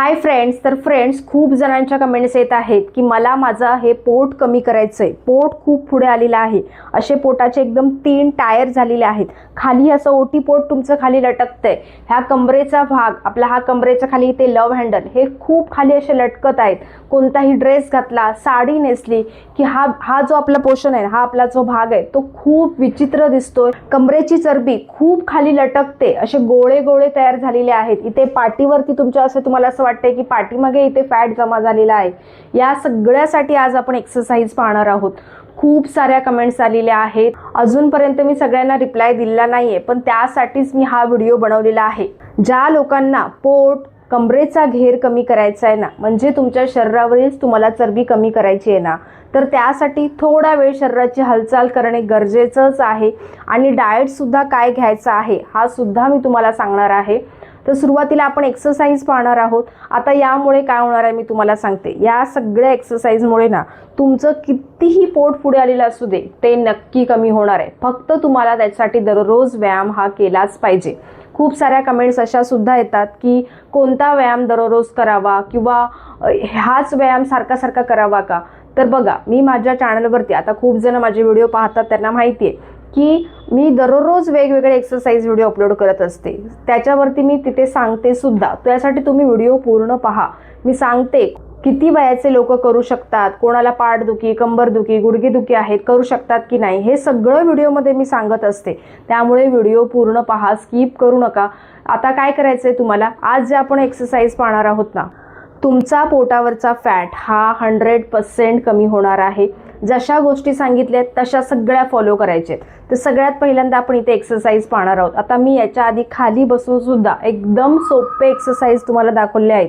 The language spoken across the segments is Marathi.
हाय फ्रेंड्स तर फ्रेंड्स खूप जणांच्या कमेंट्स येत आहेत की मला माझं हे पोट कमी करायचं आहे पोट खूप पुढे आलेलं आहे. असे पोटाचे एकदम तीन टायर झालेले आहेत. खाली असं ओटी पोट तुमचं खाली लटकतंय. ह्या कमरेचा भाग आपला हा कमरेच्या खाली इथे लव हँडल हे खूप खाली असे लटकत आहेत. कोणताही ड्रेस घातला साडी नेसली की हा हा जो आपला पोषण आहे हा आपला जो भाग आहे तो खूप विचित्र दिसतोय. कमरेची चरबी खूप खाली लटकते. असे गोळे गोळे तयार झालेले आहेत. इथे पाठीवरती तुमच्या असं तुम्हाला असं वाटते की पाठीमागे इथे फॅट जमा झालेला आहे. या सगळ्यासाठी आज आपण एक्सरसाइज पाहणार आहोत. खूप साऱ्या कमेंट्स आलेल्या आहेत. अजूनपर्यंत मी सगळ्यांना रिप्लाय दिलेला नाहीये पण त्यासाठीच मी हा व्हिडिओ बनवलेला आहे. ज्या लोकांना पोट कमरेचा घेर कमी करायचा आहे ना म्हणजे तुमच्या शरीरावरील तुम्हाला चरबी कमी करायची आहे ना तर त्यासाठी थोडा वेळ शरीराची हालचाल करणे गरजेचंच आहे. आणि डाएटसुद्धा काय घ्यायचं आहे हा सुद्धा मी तुम्हाला सांगणार आहे. तर सुरुवातीला आपण एक्सरसाइज पाहणार आहोत. आता यामुळे काय होणार आहे मी तुम्हाला सांगते. या सगळ्या एक्सरसाइजमुळे ना तुमचं कितीही पोट पुढे आलेलं असू दे ते नक्की कमी होणार आहे. फक्त तुम्हाला त्यासाठी दररोज व्यायाम हा केलाच पाहिजे. खूप साऱ्या कमेंट्स अशा सुद्धा येतात की कोणता व्यायाम दररोज करावा किंवा हाच व्यायाम सारखा सारखा करावा का? तर बघा मी माझ्या चॅनलवरती आता खूप जण माझे व्हिडिओ पाहतात त्यांना माहिती आहे की मी दररोज वेगवेगळे एक्सरसाइज व्हिडिओ अपलोड करत असते. त्याच्यावरती मी तिथे सांगते सुद्धा. त्यासाठी तुम्ही व्हिडिओ पूर्ण पहा. मी सांगते किती वयाचे लोक करू शकतात कोणाला पाठदुखी कंबरदुखी गुडघेदुखी आहेत करू शकतात की नाही हे सगळं व्हिडिओमध्ये मी सांगत असते. त्यामुळे व्हिडिओ पूर्ण पहा स्किप करू नका. आता काय करायचं आहे तुम्हाला? आज जे आपण एक्सरसाइज पाहणार आहोत ना तुमचा पोटावरचा फॅट हा हंड्रेड पर्सेंट कमी होणार आहे. जशा गोष्टी सांगितल्या तशा सगळ्या फॉलो करायच्या आहेत तर सगळ्यात पहिल्यांदा आपण इथे एक्सरसाइज पाहणार आहोत. आता मी याच्या आधी खाली बसून सुद्धा एकदम सोपे एक्सरसाइज तुम्हाला दाखवले आहेत.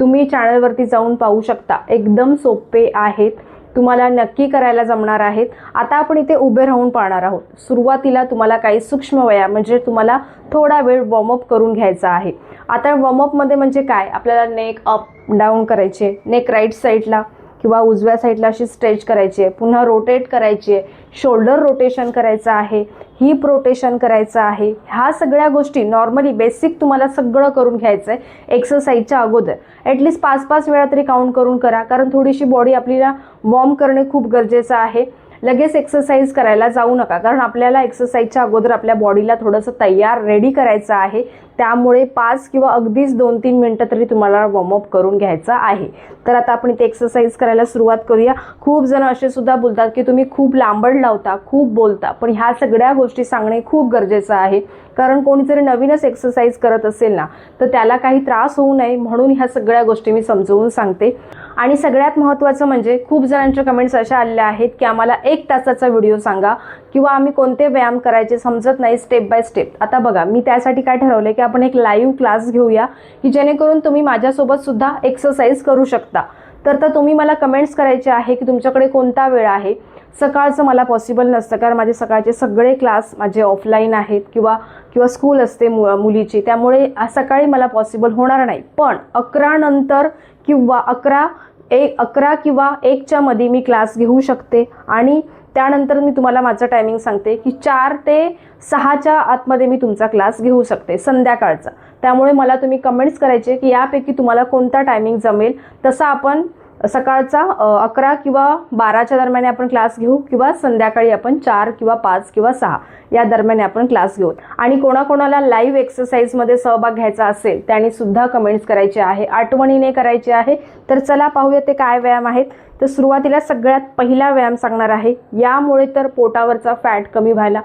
तुम्ही चॅनलवरती जाऊन पाहू शकता. एकदम सोपे आहेत. तुम्हाला नक्की करायला जमणार आहेत. आता आपण इथे उभे राहून पाहणार आहोत. सुरुवातीला तुम्हाला काही सूक्ष्म वया म्हणजे तुम्हाला थोडा वेळ वॉर्मअप करून घ्यायचा आहे. आता वॉर्मअपमध्ये म्हणजे काय? आपल्याला नेक अप डाऊन करायचे. नेक राईट साईडला किंवा उजव्या साईडला अशी स्ट्रेच करायची आहे पुन्हा रोटेट करायची आहे शोल्डर रोटेशन करायचं आहे हिप रोटेशन करायचं आहे ह्या सगळ्या गोष्टी नॉर्मली बेसिक तुम्हाला सगळं करून घ्यायचं आहे एक्सरसाइजच्या अगोदर. ॲटलिस्ट पाच पाच वेळा तरी काउंट करून करा कारण थोडीशी बॉडी आपल्याला वॉर्म करणे खूप गरजेचं आहे. लगेच एक्सरसाइज करायला जाऊ नका. कारण आपल्याला एक्सरसाइजच्या अगोदर आपल्या बॉडीला थोडंसं तयार रेडी करायचं आहे. त्यामुळे पाच किंवा अगदीच दोन तीन मिनटं तरी तुम्हाला वॉर्मअप करून घ्यायचं आहे. तर आता आपण इथे एक्सरसाइज करायला सुरुवात करूया. खूप जण असे सुद्धा बोलतात की तुम्ही खूप लांबड लावता खूप बोलता. पण ह्या सगळ्या गोष्टी सांगणे खूप गरजेचं आहे. कारण कोणी जरी नवीनच एक्सरसाइज करत असेल ना तर त्याला काही त्रास होऊ नये म्हणून ह्या सगळ्या गोष्टी मी समजवून सांगते. आणि सगळ्यात महत्त्वाचं म्हणजे खूप जणांच्या कमेंट्स अशा आलेल्या आहेत की आम्हाला एक तासाचा व्हिडिओ सांगा किंवा आम्ही कोणते व्यायाम करायचे समजत नाही स्टेप बाय स्टेप आता बघा मी त्यासाठी काय ठरवलं की आपण एक लाईव्ह क्लास घेऊया की जेणेकरून तुम्ही माझ्यासोबत सुद्धा एक्सरसाइज करू शकता. तर तर तुम्ही मला कमेंट्स करायचे आहे की तुमच्याकडे कोणता वेळ आहे? सकाळचं मला पॉसिबल नसतं कारण माझे सकाळचे सगळे क्लास माझे ऑफलाईन आहेत किंवा किंवा स्कूल असते मु मुलीची. त्यामुळे सकाळी मला पॉसिबल होणार नाही. पण अकरा नंतर किंवा अकरा एक अकरा किंवा एकच्या मध्ये मी क्लास घेऊ शकते आणि त्यानंतर मी तुम्हाला माझं टायमिंग सांगते की चार ते सहाच्या आतमध्ये मी तुमचा क्लास घेऊ शकते संध्याकाळचा. त्यामुळे मला तुम्ही कमेंट्स करायचे की यापैकी तुम्हाला कोणता टायमिंग जमेल तसा आपण सकाळचा अकरा किंवा बाराच्या दरम्यान आपण क्लास घेऊ किंवा संध्याकाळी आपण चार किंवा पाच किंवा सहा या दरम्यान आपण क्लास घेऊ. आणि कोणाकोणाला लाईव्ह एक्सरसाइजमध्ये सहभाग घ्यायचा असेल त्याने सुद्धा कमेंट्स करायचे आहे आठवणीने करायचे आहे. तर चला पाहूया ते काय व्यायाम आहेत. तर सुरुवातीला सगळ्यात पहिला व्यायाम सांगणार आहे. यामुळे तर पोटावरचा फॅट कमी व्हायला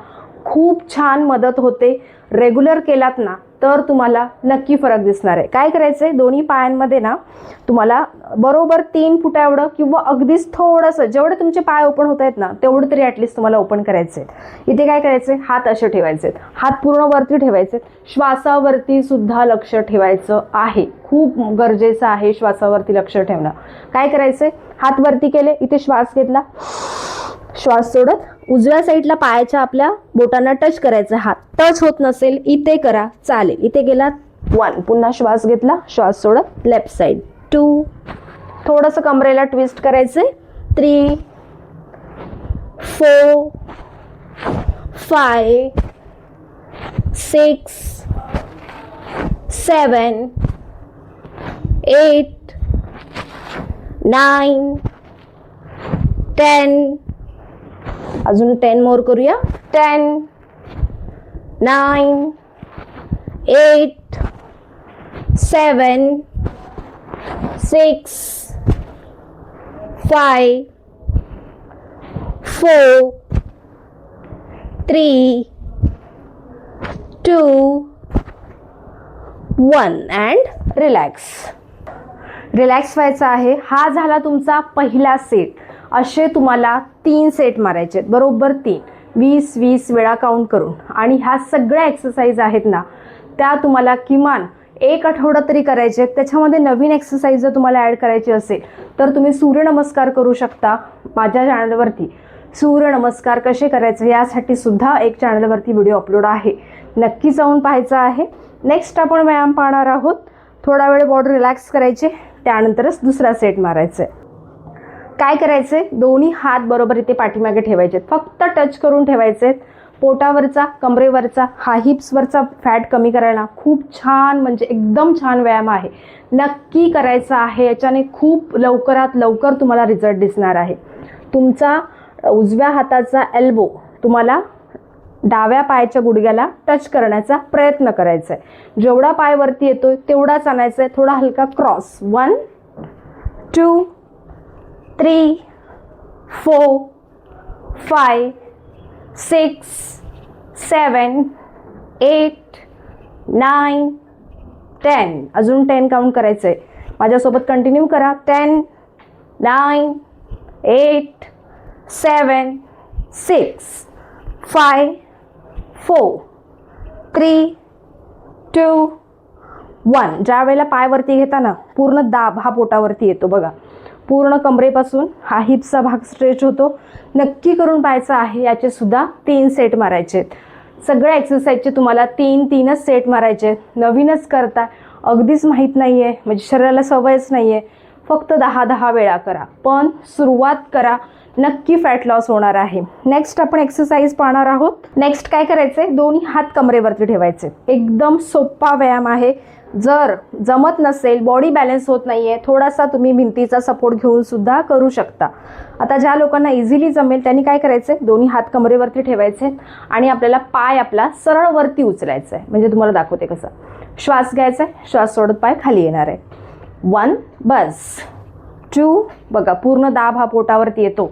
खूप छान मदत होते. रेग्युलर केलात ना तर तुम्हाला नक्की फरक दिसणार आहे. काय करायचं आहे दोन्ही पायांमध्ये ना तुम्हाला बरोबर तीन फुटा एवढं किंवा अगदीच थोडंसं जेवढे तुमचे पाय ओपन होत आहेत ना तेवढं तरी ॲटलिस्ट तुम्हाला ओपन करायचे आहेत इथे काय करायचं आहे हात असे ठेवायचे आहेत हात पूर्ण वरती ठेवायचे श्वासावरती सुद्धा लक्ष ठेवायचं आहे. खूप गरजेचं आहे श्वासावरती लक्ष ठेवणं. काय करायचं आहे हात वरती केले इथे श्वास घेतला. श्वास सोडत उजव्या साईडला पायाच्या आपल्या बोटांना टच करायचा हात. टच होत नसेल इथे करा चालेल. इथे गेला वन पुन्हा श्वास घेतला श्वास सोडत लेफ्ट साईड टू थोडंसं कमरेला ट्विस्ट करायचे three four five six seven eight nine ten अजून टेन मोर करूया. Ten nine eight seven six five four three two one and relax relax व्हायचा आहे. हा झाला तुमचा पहिला सेट असे तुम्हाला तीन सेट मारायचे आहेत. बरोबर तीन. वीस वीस वेळा काउंट करून. आणि ह्या सगळ्या एक्सरसाइज आहेत ना त्या तुम्हाला किमान एक आठवडा तरी करायचे आहेत. त्याच्यामध्ये नवीन एक्सरसाइज जर तुम्हाला ॲड करायची असेल तर तुम्ही सूर्यनमस्कार करू शकता माझ्या चॅनलवरती सूर्यनमस्कार कसे करायचे यासाठी सुद्धा एक चॅनलवरती व्हिडिओ अपलोड आहे. नक्की जाऊन पाहायचा आहे. नेक्स्ट आपण व्यायाम पाहणार आहोत. थोडा वेळ बॉडी रिलॅक्स करायचे. त्यानंतरच दुसरा सेट मारायचा आहे. काय करायचे दोन्ही हात बरोबर इथे पाठीमागे ठेवायचे फक्त टच करून ठेवायचे पोटावरचा कमरेवरचा हा हिप्सवरचा फॅट कमी करायला खूप छान म्हणजे एकदम छान व्यायाम आहे. नक्की करायचा आहे. याच्याने खूप लवकरात लवकर तुम्हाला रिझल्ट दिसणार आहे. तुमचा उजव्या हाताचा एल्बो तुम्हाला डाव्या पायाच्या गुडघ्याला टच करण्याचा प्रयत्न करायचा आहे जेवढा पाय वरती येतोय तेवढाच आणायचा आहे थोडा हलका cross one two three four five six seven eight nine ten अजून टेन काउंट करायचं आहे माझ्यासोबत कंटिन्यू करा. Ten nine eight seven six five four three two one ज्या वेळेला पायवरती घेताना पूर्ण दाब हा पोटावरती येतो बघा. पूर्ण कमरेपासून हा हिपचा भाग स्ट्रेच होतो. नक्की करून पाहायचा आहे याचे सुद्धा तीन सेट मारायचे आहेत. सगळ्या एक्सरसाइजचे तुम्हाला तीन तीनच सेट मारायचे आहेत. नवीनच करता अगदीच माहीत नाही आहे म्हणजे शरीराला सवयच नाही आहे फक्त दहा दहा वेळा करा. पण सुरुवात करा. नक्की फॅट लॉस होणार आहे. नेक्स्ट आपण एक्सरसाइज पाहणार आहोत. नेक्स्ट काय करायचे दोन्ही हात कमरेवरती ठेवायचे. एकदम सोपा व्यायाम आहे. जर जमत नसेल बॉडी बॅलन्स होत नाही आहे थोडासा तुम्ही भिंतीचा सपोर्ट घेऊन सुद्धा करू शकता. आता ज्या लोकांना इझिली जमेल त्यांनी काय करायचं दोन्ही हात कमरेवरती ठेवायचे आणि आपल्याला पाय आपला सरळ वरती उचलायचा आहे म्हणजे तुम्हाला दाखवते कसं. श्वास घ्यायचा आहे श्वास सोडत पाय खाली येणार आहे. One bus. टू बघा पूर्ण दाब हा पोटावरती येतो.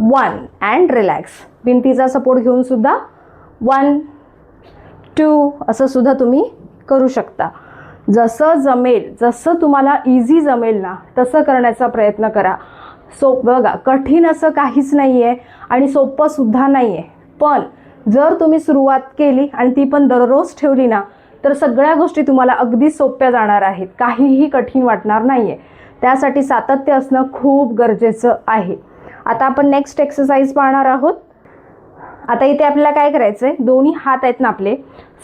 One and relax भिंतीचा सपोर्ट घेऊन सुद्धा वन टू असं सुद्धा तुम्ही करू शकता. जसं जमेल जसं तुम्हाला इझी जमेल ना तसं करण्याचा प्रयत्न करा. सो बघा कठीण असं काहीच नाही आहे आणि सोपंसुद्धा नाही आहे पण जर तुम्ही सुरुवात केली आणि ती पण दररोज ठेवली ना तर सगळ्या गोष्टी तुम्हाला अगदी सोप्या जाणार आहेत. काहीही कठीण वाटणार नाही आहे त्यासाठी सातत्य असणं खूप गरजेचं आहे. आता आपण नेक्स्ट एक्सरसाइज पाहणार आहोत. आता इथे आपल्याला काय करायचं आहे दोन्ही हात आहेत ना आपले.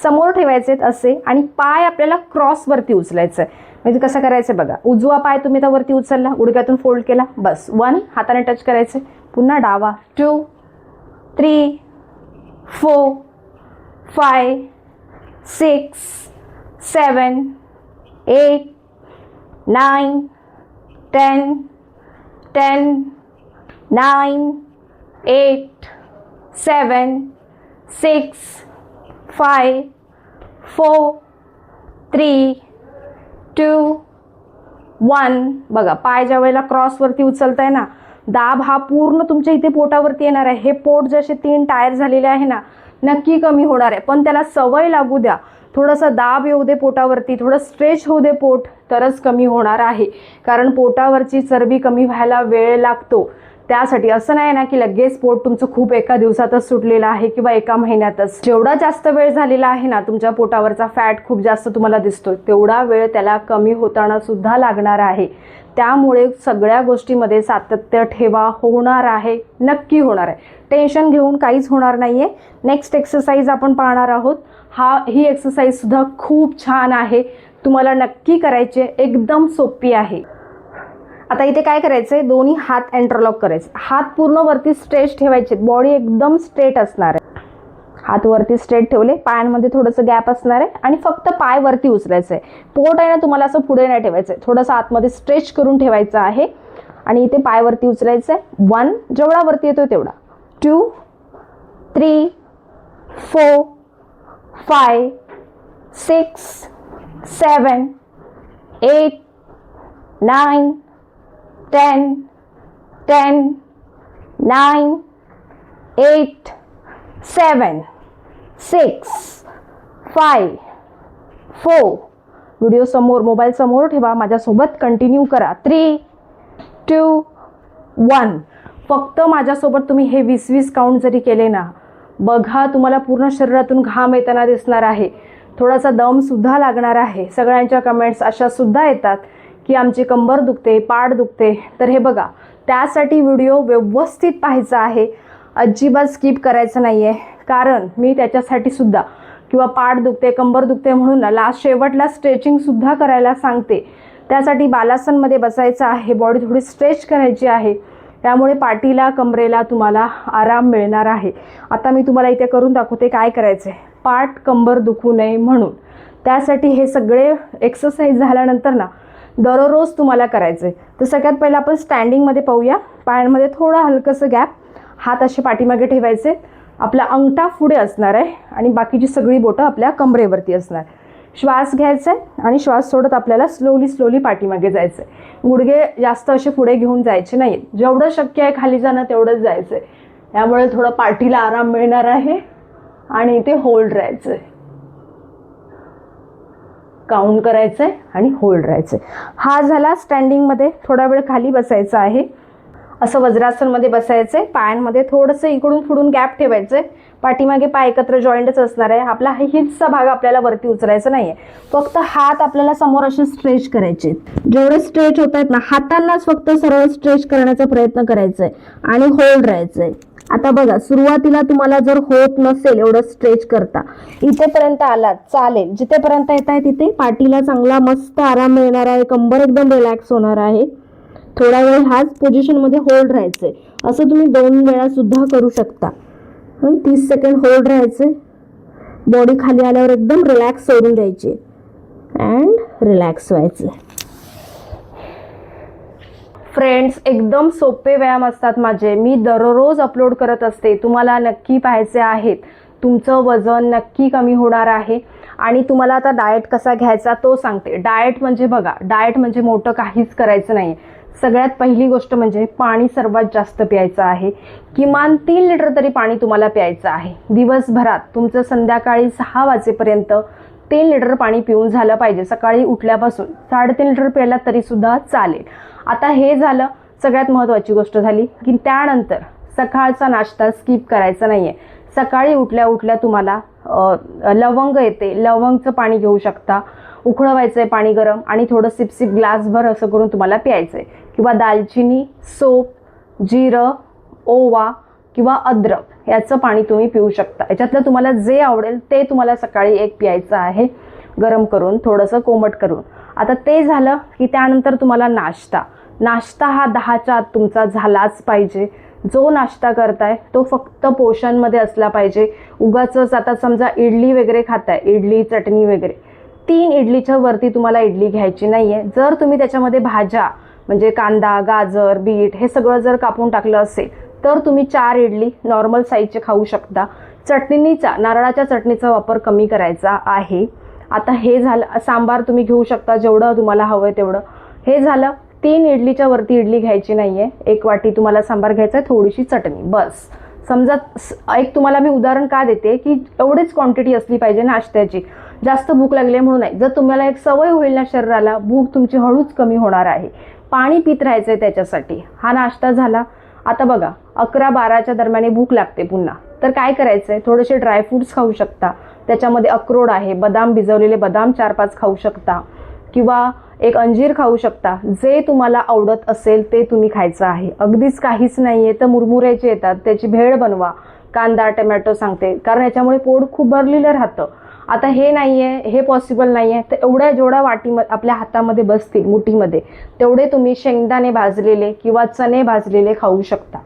समोर ठेवायचे आहेत असे आणि पाय आपल्याला क्रॉसवरती उचलायचं आहे म्हणजे कसं करायचं आहे बघा. उजवा पाय तुम्ही तर वरती उचलला उडक्यातून फोल्ड केला बस. वन हाताने टच करायचं पुन्हा डावा. Two three four five six seven eight nine ten ten nine eight seven six five four three two one. बघा पाय ज्या वेळेला क्रॉसवरती उचलताय ना दाब हा पूर्ण तुमच्या इथे पोटावरती येणार आहे. हे पोट जसे तीन टायर झालेले आहे ना नक्की कमी होणार आहे. पण त्याला सवय लागू द्या. थोडंसं दाब येऊ दे पोटावरती थोडं स्ट्रेच होऊ दे पोट तरच कमी होणार आहे. कारण पोटावरची चरबी कमी व्हायला वेळ लागतो. त्यासाठी असं नाही ना की लगेच पोट तुमचं खूप एका दिवसातच सुटलेलं आहे किंवा एका महिन्यातच. जेवढा जास्त वेळ झालेला आहे ना तुमच्या पोटावरचा फॅट खूप जास्त तुम्हाला दिसतोय. तेवढा वेळ त्याला कमी होताना सुद्धा लागणार आहे. त्यामुळे सगळ्या गोष्टीमध्ये सातत्य ठेवा होणार आहे नक्की होणार आहे. टेन्शन घेऊन काहीच होणार नाही आहे नेक्स्ट एक्सरसाइज आपण पाहणार आहोत. हा ही एक्सरसाइजसुद्धा खूप छान आहे. तुम्हाला नक्की करायची आहे. एकदम सोपी आहे. आता इथे काय करायचं आहे दोन्ही हात एंटरलॉक करायचे. हात पूर्ण वरती स्ट्रेच ठेवायचे. बॉडी एकदम स्ट्रेट असणार आहे. हात वरती स्ट्रेट ठेवले. पायांमध्ये थोडंसं गॅप असणार आहे. आणि फक्त पाय वरती उचलायचं आहे पोट आहे ना तुम्हाला असं पुढे नाही ठेवायचं आहे थोडंसं आतमध्ये स्ट्रेच करून ठेवायचं आहे. आणि इथे पाय वरती उचलायचं आहे वन जेवढा वरती येतो तेवढा. Two three four five six seven eight nine ten ten nine eight seven six five four video समोर मोबाईल समोर ठेवा. माझ्यासोबत कंटिन्यू करा. थ्री टू वन फक्त माझ्यासोबत तुम्ही हे वीस वीस काउंट जरी केले ना बघा तुम्हाला पूर्ण शरीरातून घाम येताना दिसणार आहे. थोडासा दमसुद्धा लागणार आहे. सगळ्यांच्या कमेंट्स अशा सुद्धा येतात. की आमची कंबर दुखते पाड दुखते. तर हे बघा त्यासाठी व्हिडिओ व्यवस्थित पाहायचा आहे. अजिबात स्किप करायचं नाही आहे कारण मी त्याच्यासाठी सुद्धा किंवा पाठ दुखते कंबर दुखते म्हणून लास्ट शेवटला स्ट्रेचिंगसुद्धा करायला सांगते. त्यासाठी बालासनमध्ये बसायचं आहे बॉडी थोडी स्ट्रेच करायची आहे. त्यामुळे पाठीला कमरेला तुम्हाला आराम मिळणार आहे. आता मी तुम्हाला इथे करून दाखवते काय करायचं आहे पाठ कंबर दुखू नये म्हणून. त्यासाठी हे सगळे एक्सरसाइज झाल्यानंतर ना दररोज तुम्हाला करायचं आहे तर सगळ्यात पहिलं आपण स्टँडिंगमध्ये पाहूया. पायांमध्ये थोडं हलकंसं गॅप हात असे पाठीमागे ठेवायचे. आपला अंगठा पुढे असणार आहे आणि बाकीची सगळी बोटं आपल्या कमरेवरती असणार. श्वास घ्यायचा आहे आणि श्वास सोडत आपल्याला स्लोली स्लोली पाठीमागे जायचं आहे गुडघे जास्त असे पुढे घेऊन जायचे नाही जेवढं शक्य आहे खाली जाणं तेवढंच जायचं आहे त्यामुळे थोडं पाठीला आराम मिळणार आहे आणि इथे होल्ड राहायचं आहे काउंट करायचं आहे आणि होल्ड राहायचं आहे हा झाला स्टँडिंगमध्ये थोडा वेळ खाली बसायचा आहे. असं वज्रासनमध्ये बसायचं आहे पायांमध्ये थोडंसं इकडून फुडून गॅप ठेवायचं आहे पाठीमागे पाय एकत्र जॉईंटच असणार आहे. आपला हा हिप्सचा भाग आपल्याला वरती उचलायचा नाही आहे फक्त हात आपल्याला समोर असे स्ट्रेच करायचे. जेवढे स्ट्रेच होत आहेत ना हातांनाच फक्त सरळ स्ट्रेच करण्याचा प्रयत्न करायचा आहे आणि होल्ड राहायचं आहे आता बघा सुरुवातीला तुम्हाला जर होत नसेल एवढं स्ट्रेच करता इथेपर्यंत आलात चालेल. जिथेपर्यंत येत आहे तिथे पाठीला चांगला मस्त आराम मिळणार आहे कंबर एकदम रिलॅक्स होणार आहे. थोडा वेळ हाच पोझिशनमध्ये होल्ड राहायचंय. असं तुम्ही दोन वेळा सुद्धा करू शकता. तीस सेकंड होल्ड राहायचे बॉडी खाली आल्यावर एकदम रिलॅक्स सोडून द्यायची. अँड रिलॅक्स व्हायचं फ्रेंड्स एकदम सोपे व्यायाम असतात माझे. मी दररोज अपलोड करत असते. तुम्हाला नक्की पाहायचे आहेत. तुमचं वजन नक्की कमी होणार आहे. आणि तुम्हाला आता डाएट कसा घ्यायचा तो सांगते. डाएट म्हणजे बघा डाएट म्हणजे मोठं काहीच करायचं नाही. सगळ्यात पहिली गोष्ट म्हणजे पाणी सर्वात जास्त प्यायचं आहे. किमान तीन लिटर तरी पाणी तुम्हाला प्यायचं आहे. दिवसभरात तुमचं संध्याकाळी सहा वाजेपर्यंत तीन लिटर पाणी पिऊन झालं पाहिजे. सकाळी उठल्यापासून साडेतीन लिटर प्यायला तरीसुद्धा चालेल. आता हे झालं सगळ्यात महत्त्वाची गोष्ट झाली की त्यानंतर सकाळचा नाश्ता स्किप करायचा नाही आहे सकाळी उठल्या उठल्या तुम्हाला लवंग येते. लवंगचं पाणी घेऊ शकता. उकळवायचं आहे पाणी गरम आणि थोडं सिपसिप ग्लासभर असं करून तुम्हाला प्यायचं आहे किंवा दालचिनी सोप जिरं ओवा किंवा अद्रक याचं पाणी तुम्ही पिऊ शकता. याच्यातलं तुम्हाला जे आवडेल ते तुम्हाला सकाळी एक प्यायचं आहे. गरम करून थोडंसं कोमट करून. आता ते झालं की त्यानंतर तुम्हाला नाश्ता. नाश्ता हा दहाच्या आत तुमचा झालाच पाहिजे. जो नाश्ता करताय तो फक्त पोषणमध्ये असला पाहिजे. उगाचंच आता समजा इडली वगैरे खाताय इडली चटणी वगैरे. तीन इडलीच्या वरती तुम्हाला इडली घ्यायची नाही आहे जर तुम्ही त्याच्यामध्ये भाज्या म्हणजे कांदा गाजर बीट हे सगळं जर कापून टाकलं असेल तर तुम्ही चार इडली नॉर्मल साईजचे खाऊ शकता. चटणीचा नारळाच्या चटणीचा वापर कमी करायचा आहे. आता हे झालं सांबार तुम्ही घेऊ शकता जेवढं तुम्हाला हवं आहे तेवढं. हे झालं तीन इडलीच्या वरती इडली घ्यायची नाही आहे एक वाटी तुम्हाला सांबार घ्यायचा आहे थोडीशी चटणी बस. समजा एक तुम्हाला मी उदाहरण का देते की एवढीच क्वांटिटी असली पाहिजे नाश्त्याची. जास्त भूक लागली म्हणून नाही. जर तुम्हाला एक सवय होईल ना शरीराला भूक तुमची हळूच कमी होणार आहे. पाणी पित राहायचं आहे त्याच्यासाठी. हा नाश्ता झाला. आता बघा अकरा बाराच्या दरम्यान भूक लागते पुन्हा. तर काय करायचं आहे थोडेसे ड्रायफ्रुट्स खाऊ शकता. त्याच्यामध्ये अक्रोड आहे बदाम भिजवलेले बदाम चार पाच खाऊ शकता. किंवा एक अंजीर खाऊ शकता. जे तुम्हाला आवडत असेल ते तुम्ही खायचं आहे. अगदीच काहीच नाही आहे तर मुरमुऱ्याचे येतात. त्याची भेळ बनवा. कांदा टमॅटो सांगते. कारण याच्यामुळे पोट खूप भरलेलं राहतं. आता हे नाही आहे हे पॉसिबल नाही आहे तर एवढ्या जेवढ्या वाटीम आपल्या हातामध्ये बसतील मुठीमध्ये तेवढे तुम्ही शेंगदाणे भाजलेले किंवा चणे भाजलेले खाऊ शकता.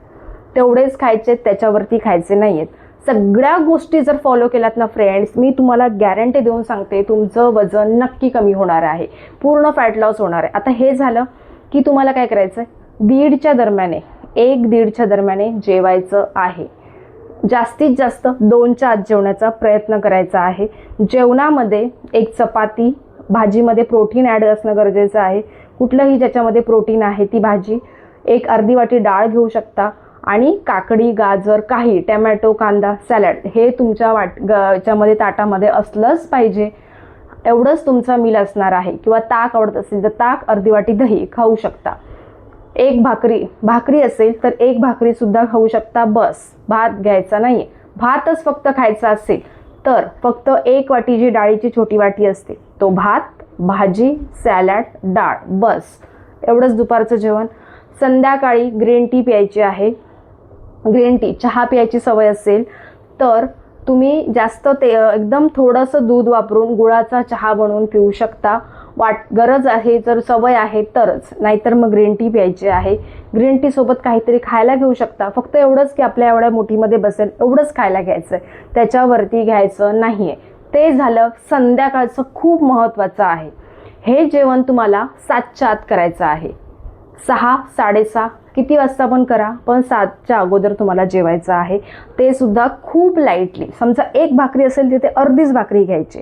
तेवढेच खायचे त्याच्यावरती खायचे नाही आहेत सगळ्या गोष्टी जर फॉलो केल्यात ना फ्रेंड्स मी तुम्हाला गॅरंटी देऊन सांगते तुमचं वजन नक्की कमी होणार आहे. पूर्ण फॅट लॉस होणार आहे. आता हे झालं की तुम्हाला काय करायचं आहे दीडच्या दरम्याने एक दीडच्या दरम्याने जेवायचं आहे. जास्तीत जास्त दोनच्या आत जेवण्याचा प्रयत्न करायचा आहे. जेवणामध्ये एक चपाती भाजीमध्ये प्रोटीन ॲड असणं गरजेचं आहे. कुठलंही ज्याच्यामध्ये प्रोटीन आहे ती भाजी एक अर्धी वाटी डाळ घेऊ शकता. आणि काकडी गाजर काही टॅमॅटो कांदा सॅलड हे तुमच्या वाट ग याच्यामध्ये ताटामध्ये असलंच पाहिजे. एवढंच तुमचा मील असणार आहे. किंवा ताक आवडत असेल तर ताक अर्धी वाटी दही खाऊ शकता. एक भाकरी भाकरी असेल तर एक भाकरीसुद्धा खाऊ शकता. बस भात घ्यायचा नाही भातच फक्त खायचा असेल तर फक्त एक वाटी जी डाळीची छोटी वाटी असते तो भात भाजी सॅलड डाळ. बस एवढंच दुपारचं जेवण. संध्याकाळी ग्रीन टी प्यायची आहे. ग्रीन टी चहा प्यायची सवय असेल तर तुम्ही जास्त ते एकदम थोडंसं दूध वापरून गुळाचा चहा बनवून पिऊ शकता. वाट गरज आहे जर सवय आहे तरच. नाहीतर मग ग्रीन टी प्यायची आहे. ग्रीन टीसोबत काहीतरी खायला घेऊ शकता. फक्त एवढंच की आपल्या एवढ्या मुठीमध्ये बसेल एवढंच खायला घ्यायचं. आहे त्याच्यावरती घ्यायचं नाही आहे ते झालं संध्याकाळचं खूप महत्त्वाचं आहे. हे जेवण तुम्हाला सातच्या आत करायचं आहे. सहा साडेसहा किती वाजता पण करा पण सातच्या अगोदर तुम्हाला जेवायचं आहे. ते सुद्धा खूप लाईटली समजा एक भाकरी असेल तिथे अर्धीच भाकरी घ्यायची.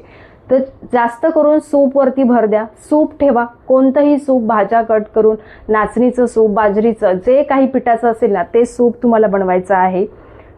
तर जास्त करून सूपवरती भर द्या. सूप ठेवा. कोणतंही सूप भाज्या कट करून नाचणीचं सूप बाजरीचं जे काही पिठाचं असेल ना ते सूप तुम्हाला बनवायचं आहे.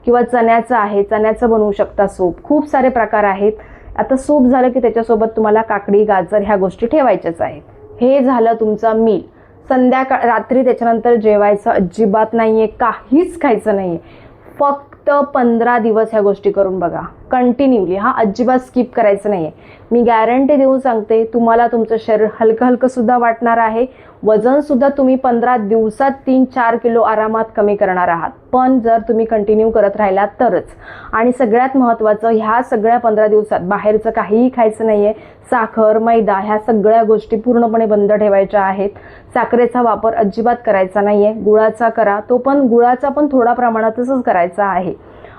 किंवा चण्याचं आहे. चण्याचं बनवू शकता सूप खूप सारे प्रकार आहेत. आता सूप झालं की त्याच्यासोबत तुम्हाला काकडी गाजर ह्या गोष्टी ठेवायच्याच आहेत. हे झालं तुमचा मील संध्याकाळ रात्री त्याच्यानंतर जेवायचं अजिबात नाही आहे काहीच खायचं नाही आहे फक्त पंधरा दिवस ह्या गोष्टी करून बघा. कंटिन्यूली हा अजिबात स्किप करायचं नाही आहे मी गॅरंटी देऊन सांगते तुम्हाला तुमचं शरीर हलकं हलकंसुद्धा वाटणार आहे. वजनसुद्धा तुम्ही पंधरा दिवसात तीन चार किलो आरामात कमी करणार आहात. पण जर तुम्ही कंटिन्यू करत राहिलात तरच. आणि सगळ्यात महत्त्वाचं ह्या सगळ्या पंधरा दिवसात बाहेरचं काहीही खायचं नाही आहे साखर मैदा ह्या सगळ्या गोष्टी पूर्णपणे बंद ठेवायच्या आहेत. साखरेचा वापर अजिबात करायचा नाही आहे गुळाचा करा. तो पण गुळाचा पण थोडा प्रमाणातच करायचा आहे.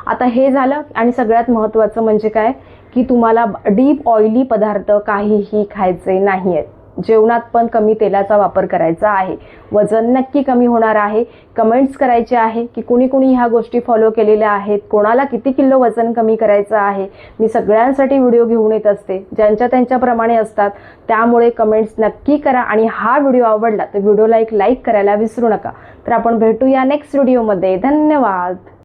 आता हे झालं आणि सगळ्यात महत्त्वाचं म्हणजे काय? की तुम्हाला डीप ऑइली पदार्थ काहीही खायचे नाही आहेत जेवणात पण कमी तेलाचा वापर करायचा आहे. वजन नक्की कमी होणार आहे. कमेंट्स करायचे आहे की कुणी कुणी ह्या गोष्टी फॉलो केलेल्या आहेत? कोणाला किती किलो वजन कमी करायचं आहे? मी सगळ्यांसाठी व्हिडिओ घेऊन येत असते. ज्यांच्या त्यांच्याप्रमाणे असतात त्यामुळे कमेंट्स नक्की करा आणि हा व्हिडिओ आवडला तर व्हिडिओला एक लाईक करायला विसरू नका. तर आपण भेटूया नेक्स्ट व्हिडिओमध्ये धन्यवाद!